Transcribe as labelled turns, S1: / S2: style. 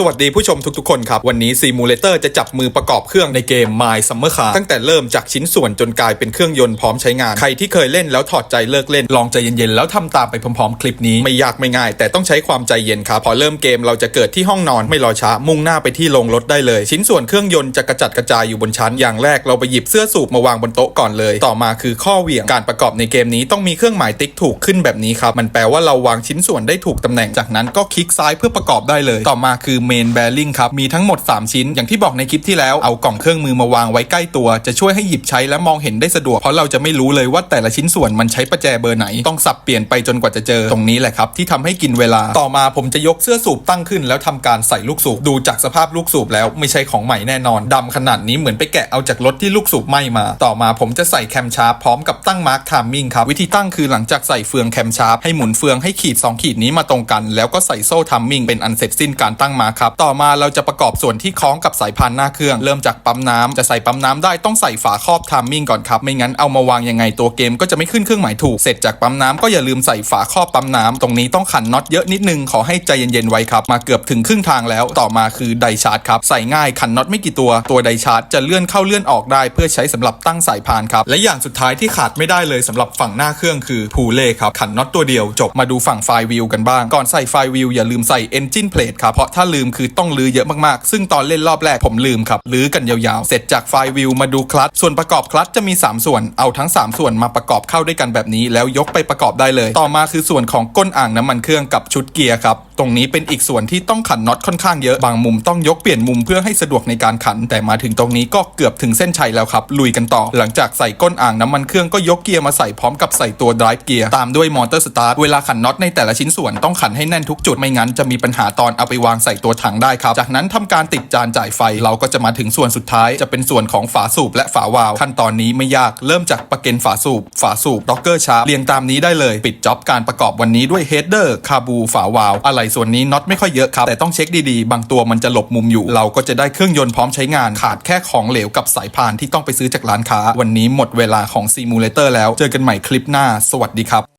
S1: สวัสดีผู้ชมทุกๆคนครับ วันนี้ซีมูเลเตอร์จะจับมือประกอบเครื่องในเกม My Summer Car ตั้งแต่เริ่มจากชิ้นส่วนจนกลายเป็นเครื่องยนต์พร้อมใช้งาน ใครที่เคยเล่นแล้วถอดใจเลิกเล่น ลองใจเย็นๆ แล้วทำตามไปพร้อมๆ คลิปนี้ ไม่ยากไม่ง่าย แต่ต้องใช้ความใจเย็นครับ พอเริ่มเกมเราจะเกิดที่ห้องนอนไม่รอช้ามุ่งหน้าไปที่โรงรถได้เลย ชิ้นส่วนเครื่องยนต์จะกระจัดกระจายอยู่บนชั้นอย่างแรกเราไปหยิบเสื้อสูบมาวางบนโต๊ะก่อนเลย ต่อมาคือข้อเหวี่ยงการประกอบในเกมนี้ต้องมีเครื่องหมายติ๊กถูกขึ้นแบบนี้ครับมันแปลว่าเราวางชิ้นส่วนได้ถูกตำแหน่งจากนั้นก็คลิกซ้ายเพื่อประกอบได้เลย ต่อมาคือเมนแบริ่งครับ มีทั้งหมด 3 ชิ้น อย่างที่บอกในคลิปที่แล้ว เอากล่องเครื่องมือมาวางไว้ใกล้ตัว จะช่วยให้หยิบใช้และมองเห็นได้สะดวก เพราะเราจะไม่รู้เลยว่าแต่ละชิ้นส่วนมันใช้ประแจเบอร์ไหน ต้องสับเปลี่ยนไปจนกว่าจะเจอ ตรงนี้แหละครับที่ทำให้กินเวลา ต่อมาผมจะยกเสื้อสูบตั้งขึ้น แล้วทำการใส่ลูกสูบ ดูจากสภาพลูกสูบแล้วไม่ใช่ของใหม่แน่นอนดำขนาดนี้เหมือนไปแกะเอาจากรถที่ลูกสูบไหม้มา ต่อมาผมจะใส่แคมชาร์ปพร้อมกับตั้งมาร์คทามมิ่งครับ วิธีตั้งคือหลังจากใส่เฟืองแคมชาร์ปให้หมุนเฟืองให้ขีดสองขีดนี้มาตรงกัน แล้วก็ใส่โซ่ทัมมิ่งเป็นอันเสร็จสิ้นการตั้งมาร์คครับต่อมาเราจะประกอบส่วนที่คล้องกับสายพานหน้าเครื่อง เริ่มจากปั๊มน้ำจะใส่ปั๊มน้ำได้ต้องใส่ฝาครอบทัมมิ่งก่อนครับไม่งั้นเอามาวางยังไงตัวเกมก็จะไม่ขึ้นเครื่องหมายถูกเสร็จจากปั๊มน้ำก็อย่าลืมใส่ฝาครอบปั๊มน้ำตรงนี้ต้องขันน็อตเยอะนิดนึงขอให้ใจเย็นๆไว้ครับมาเกือบถึงครึ่งทางแล้วต่อมาคือไดชาร์จครับใส่ง่ายขันน็อตไม่กี่ตัวตัวไดชาร์จจะเลื่อนเข้าเลื่อนออกได้ เพื่อใช้สำหรับตั้งสายพานครับและอย่างสุดท้ายที่ขาดไม่ได้เลยสำหรับฝั่งหน้าเครื่องคือพูเล่ครับขันน็อตตัวเดียวจบมาดูฝั่งไฟวิวกันบ้างก่อนใส่ไฟวิวอย่าลืมใส่ Engine Plate ครับเพราะถ้าลืมคือต้องลือเยอะมากๆ ซึ่งตอนเล่นรอบแรกผมลืมครับลือกันยาวๆ เสร็จจากไฟวิวมาดูคลัตช์ส่วนประกอบคลัตช์จะมี 3 ส่วนเอาทั้ง 3 ส่วนมาประกอบเข้าด้วยกันแบบนี้ แล้วยกไปประกอบได้เลย ต่อมาคือส่วนของก้นอ่างน้ำมันเครื่องกับชุดเกียร์ครับตรงนี้เป็นอีกส่วนที่ต้องขันน็อตค่อนข้างเยอะบางมุมต้องยกเปลี่ยนมุมเพื่อให้สะดวกในการขัน แต่มาถึงตรงนี้ก็เกือบถึงเส้นชัยแล้วครับลุยกันต่อ หลังจากใส่ก้นอ่างน้ำมันเครื่องก็ยกเกียร์มาใส่พร้อมกับใส่ตัว drive เกียร์ตามด้วยมอเตอร์สตาร์ทเวลาขันน็อตในแต่ละชิ้นส่วนต้องขันให้แน่นทุกจุดไม่งั้นจะมีปัญหาตอนเอาไปวางใส่ตัวถังได้ครับ จากนั้นทำการติดจานจ่ายไฟ เราก็จะมาถึงส่วนสุดท้าย จะเป็นส่วนของฝาสูบและฝาวาล์วขั้นตอนนี้ไม่ยากเริ่มจากประเก็นฝาสูบ ฝาสูบด็อกเกอร์ชาร์เรียงตามนี้ได้เลย ปิดจ็อบการประกอบวันนี้ด้วยเฮดเดอร์คาบูฝาวาล์วอะไรส่วนนี้น็อตไม่ค่อยเยอะครับแต่ต้องเช็คดีๆ บางตัวมันจะหลบมุมอยู่ เราก็จะได้เครื่องยนต์พร้อมใช้งานขาดแค่ของเหลวกับสายพานที่ต้องไปซื้อจากร้านค้า วันนี้หมดเวลาของซีมูเลเตอร์แล้วเจอกันใหม่คลิปหน้า สวัสดีครับ